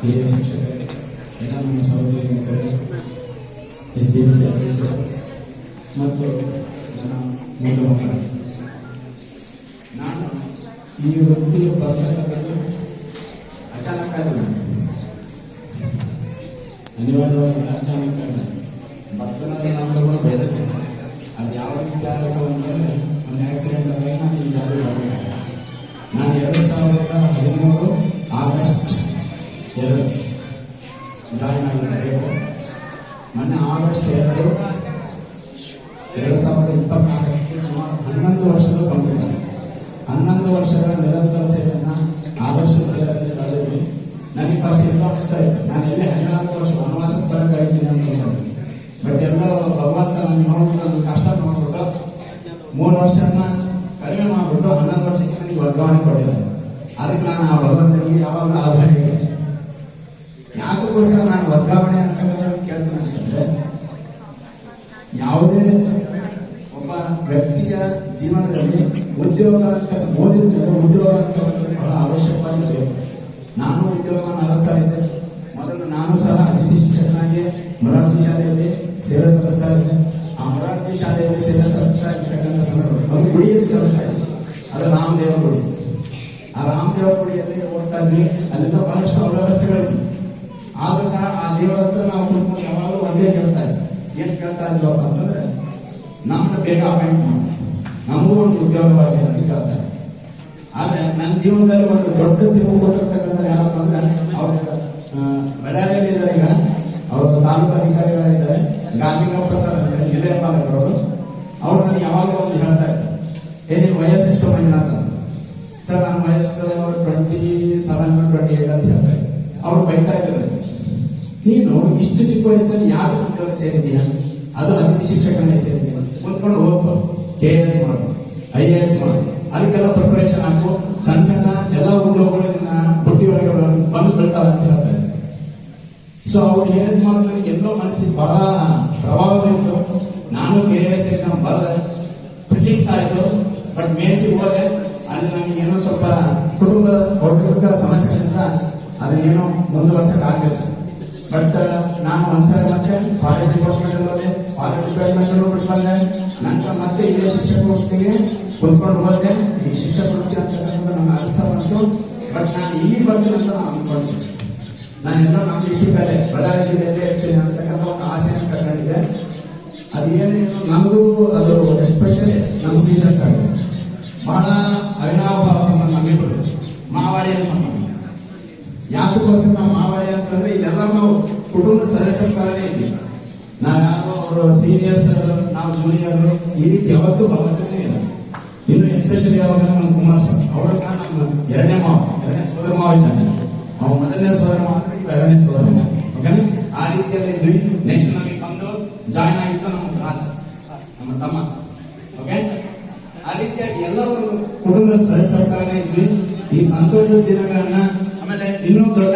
ಹಿರಿಯ ಶಿಕ್ಷಕರೇ ಎಲ್ಲ ನಮ್ಮ ಸಹೋದರಿ ಮಿತ್ರರೇ ಎಸ್ ಡಿ ಎಂ ಸಿ ಮತ್ತು ನನ್ನ ಮಕ್ಕಳು ನಾನು ಈ ವೃತ್ತಿಗೆ ಬರ್ತಕ್ಕಂಥದ್ದು ಅಚಾನಕ್ ಆಗಿಲ್ಲ ಅನಿವಾರ್ಯವಾಗಿ ಅಚಾನಕ್ ಆಗಿಲ್ಲ ಭಕ್ತನಾಗಿ ನಾನು ತಗೊಂಡು ಅದು ಯಾವ ರೀತಿ ಅಂತಂದರೆ ಡೇಟ್ ಮೊನ್ನೆ ಆಗಸ್ಟ್ ಎರಡು ಎರಡು ಸಾವಿರದ ಇಪ್ಪತ್ನಾಲ್ಕಕ್ಕೆ ಸುಮಾರು ಹನ್ನೊಂದು ವರ್ಷಗಳು ಆಗಿದೆ ಹನ್ನೊಂದು ವರ್ಷಗಳ ನಿರಂತರ ಸೇವೆಯನ್ನು ಆದರ್ಶ ವಿದ್ಯಾಲಯದಲ್ಲಿ ಕಳೆದಿದ್ವಿ ನನಗೆ ಫಸ್ಟ್ ಎಲ್ಲ ಅನಿಸ್ತಾ ನಾನು ಇಲ್ಲಿ ಹದಿನಾಲ್ಕು ವರ್ಷ ವನವಾಸ ಬರಕ್ಕೆ ಇದ್ದೀನಿ ಅಂತ ಅನ್ಕೊಂಡೆ ಬಟ್ ಎಲ್ಲ ಭಗವಂತ ನನ್ನ ನೋಡ್ಬಿಟ್ಟು ನನ್ನ ಕಷ್ಟ ನೋಡ್ಬಿಟ್ಟು ಮೂರು ವರ್ಷನ ಕಡಿಮೆ ಮಾಡಿಬಿಟ್ಟು ಹನ್ನೊಂದು ವರ್ಷಕ್ಕೆ ನನಗೆ ವರ್ಗಾವಣೆ ಕೊಟ್ಟಿದ್ದಾರೆ. ಅದಕ್ಕೆ ನಾನು ಆ ಭಗವಂತನಿಗೆ ಯಾವಾಗಲೂ ಆಭಾರಿ ಯಾತಕ್ಕೋಸ್ಕರ ನಾನು ವರ್ಗಾವಣೆ ಅಂತಕ್ಕಂಥದ್ದು ಕೇಳ್ತೀನಿ ಅಂತಂದ್ರೆ ಯಾವುದೇ ಒಬ್ಬ ವ್ಯಕ್ತಿಯ ಜೀವನದಲ್ಲಿ ಉದ್ಯೋಗ ಅಂತ ಓದಿದ ಮೇಲೆ ಉದ್ಯೋಗ ಅಂತಕ್ಕಂಥದ್ದು ಬಹಳ ಅವಶ್ಯಕವಾಗಿ ನಾನು ಉದ್ಯೋಗವನ್ನು ನಡೆಸ್ತಾ ಇದ್ದೆ. ಮೊದಲು ನಾನು ಸಹ ಅತಿಥಿ ಶಿಕ್ಷಕನಾಗಿ ಮೊರಾರ್ಜಿ ಶಾಲೆಯಲ್ಲಿ ಸೇವೆ ಸಲ್ಲಿಸ್ತಾ ಇದ್ದೆ. ಆ ಮೊರಾರ್ಜಿ ಶಾಲೆಯಲ್ಲಿ ಸೇವೆ ಸಲ್ಲಿಸ್ತಾ ಇರ್ತಕ್ಕಂಥ ಸಂದರ್ಭ ಒಂದು ಗುಡಿಯಲ್ಲಿ ಸಲ್ಲಿಸ್ತಾ ಇದ್ದೆ. ಅದು ರಾಮದೇವ ಗುಡಿ. ಆ ರಾಮದೇವ ಗುಡಿಯಲ್ಲಿ ಓದ್ತಾ ಇದ್ವಿ. ಅಲ್ಲಿಂದ ಬಹಳಷ್ಟು ಅವ್ಯವಸ್ಥೆಗಳಿದ್ವು ಆದರೂ ಸಹ ಆ ದೇವರ ಹತ್ರ ನಾವು ಯಾವಾಗಲೂ ಒಂದೇ ಏನ್ ಕೇಳ್ತಾ ಇದ್ವಪ್ಪ ಅಂತಂದ್ರೆ ನಮ್ಮನ್ನ ಬೇಗ ಅಪಾಯಿಂಟ್ ಮಾಡಿ. ನಮಗೂ ಒಂದು ಉದ್ಯೋಗವಾಗಿ ಅಂತ ಕೇಳ್ತಾ ಆದ್ರೆ ನನ್ನ ಜೀವನದಲ್ಲಿ ಒಂದು ದೊಡ್ಡ ತಿರುವು ಕೊಟ್ಟಿರ್ತಕ್ಕಂಥ ಯಾರಪ್ಪ ಅಂದ್ರೆ ಅವ್ರ ಬಳ್ಳಾರಿಯಲ್ಲಿ ಇದ್ದಾರೆ ಈಗ. ಅವರು ತಾಲೂಕು ಅಧಿಕಾರಿಗಳಿದ್ದಾರೆ ಗಾಂಧಿಗಪ್ಪ ಸರ್ ಅಂತ ವಿಲಯ ಪಾಲಕರವರು ಅವ್ರು. ನನಗೆ ಯಾವಾಗಲೂ ಒಂದು ಹೇಳ್ತಾ ಇದ್ರು. ಏ, ನಿನ್ ವಯಸ್ಸು ಎಷ್ಟು ಮಂಜುನಾಥ್ ಅಂತ. ಸರ್ ನನ್ನ ವಯಸ್ಸು ಟ್ವೆಂಟಿ ಸೆವೆನ್ ಟ್ವೆಂಟಿ ಏಟ್ ಅಂತ ಹೇಳ್ತಾರೆ ಅವ್ರು ಬೈತಾ ಇದ್ರು ನೀನು ಇಷ್ಟು ಚಿಕ್ಕ ವಯಸ್ಸಲ್ಲಿ ಯಾವ ಉದ್ಯೋಗ ಸೇರಿದ್ದೀಯಾ ಅದು ಅತಿಥಿ ಶಿಕ್ಷಕನೇ ಸೇರಿದ್ದೀಯ ಓದ್ಕೊಂಡು ಓದ್ಕೋ ಕೆ ಎಸ್ ಮಾಡು ಐ ಎ ಎಸ್ ಮಾಡು. ಅದಕ್ಕೆಲ್ಲ ಪ್ರಿಪರೇಷನ್ ಹಾಕು. ಸಣ್ಣ ಸಣ್ಣ ಎಲ್ಲ ಉದ್ಯೋಗಗಳು ನಿನ್ನ ಬುಟ್ಟಿ ಒಳಗೆ ಬಂದು ಬೀಳ್ತಾವೆ ಅಂತ ಹೇಳ್ತಾರೆ. ಸೊ ಅವ್ರು ಹೇಳಿದ ಮಾತು ನನಗೆ ಎಲ್ಲೋ ಮನಸ್ಸಿಗೆ ಬಹಳ ಪ್ರಭಾವ ಬೀಳ್ತು ನಾನು ಕೆ ಎಸ್ ಎಕ್ಸಾಮ್ ಬರದೆ ಫಿಟ್ಟಿಂಗ್ಸ್ ಆಯಿತು. ಬಟ್ ಮೇಜಿಗೆ ಹೋದೆ. ಅಲ್ಲಿ ನನಗೇನೋ ಸ್ವಲ್ಪ ಕುಟುಂಬದ ಕೌಟುಂಬಿಕ ಸಮಸ್ಯೆಗಳಿಂದ ಅದನ್ನೇನೋ ಮುಂದುವರ್ಸಕ್ಕೆ ಆಗಲಿಲ್ಲ ಬಟ್ ನಾನು ಒಂದ್ಸಲ ಮತ್ತೆ ಫಾರೆಸ್ಟ್ ಡಿಪಾರ್ಟ್ಮೆಂಟ್ ಹೋದೆ ಫಾರೆಸ್ಟ್ ಡಿಪಾರ್ಟ್ಮೆಂಟ್ ಬಿಟ್ಟು ಬಂದೆ. ನಂತರ ಮತ್ತೆ ಇದೇ ಶಿಕ್ಷಕ ವೃತ್ತಿಗೆ ಕುತ್ಕೊಂಡು ಹೋದೆ ಈ ಶಿಕ್ಷಕ ವೃತ್ತಿ ಅಂತಕ್ಕಂಥದ್ದು ನನ್ನ ಅರ್ಥ ಬಂತು ಬಟ್ ನಾನು ಇಲ್ಲಿ ಬರ್ತೀನಿ ಅಂತ ನಾನು ಅನ್ಕೊಂತೀನಿ. ನಾನೆಲ್ಲ ನಮ್ಮ ಡಿಸ್ಟಿಕಲ್ಲೇ ಬಳ್ಳಾರಿ ಜಿಲ್ಲೆಯಲ್ಲೇ ಇರ್ತೀನಿ ಅಂತಕ್ಕಂಥ ಒಂದು ಆಸೆಯನ್ನು ಕಟ್ಕೊಂಡಿದ್ದೆ ಅದೇನು ನಮಗೂ ಅದು ಎಸ್ಪೆಷಲಿ ನಮ್ಮ ಸೀಸನ್ಸ್ ಆಗಿದೆ ಬಹಳ ಅವಿನಾಭಾವ ಸಂಬಂಧ ನಮ್ಮಿಬ್ಬರು ಮಾವಾಡಿ ಅಂತ ಸಂಬಂಧ ಯಾತಕ್ಕೋಸ್ಕರ ನಾವು ಮಾವಾಡಿ ಅಂತಂದ್ರೆ ಇದೆಲ್ಲ ನಾವು ಕುಟುಂಬ ಸದಸ್ಯರ ಥರನೇ ಇದ್ದೀವಿ ನಾವು ಅವರು ಸೀನಿಯರ್ಸ್ ನಾವು ಜೂನಿಯರ್ ಈ ರೀತಿ ಯಾವತ್ತೂ ಭಾವನೆ ಇಲ್ಲ. ಇನ್ನು ಎಸ್ಪೆಷಲಿ ಯಾವಾಗ ನಮ್ಮ ಕುಮಾರ್ ಸರ್, ಅವರು ಸಹ ನಮ್ಮ ಎರಡನೇ ಮಾವ, ಎರಡನೇ ಸೋದರ ಮಾವ ಇದ್ದಾನೆ. ಅವ್ನು ಮೊದಲನೇ ಸೋದರ ಮಾವ ಎರಡನೇ ಸೋದರ ಮಾವ. ಓಕೆನಾ ಆ ರೀತಿಯಲ್ಲಿ ಇದ್ವಿ. ನೆಕ್ಸ್ಟ್ ನಮಗೆ ಬಂದು ಜಾಯ್ನ್ ಆಗಿದ್ದು ನಮ್ಮ ನಮ್ಮ ತಮ್ಮ. ಕುಟುಂಬದ ಸದಸ್ಯರ ಇದ್ವಿ ಈ ಸಂತೋಷದ ದಿನಗಳನ್ನ ಆಮೇಲೆ ಇನ್ನೂ ದೊಡ್ಡ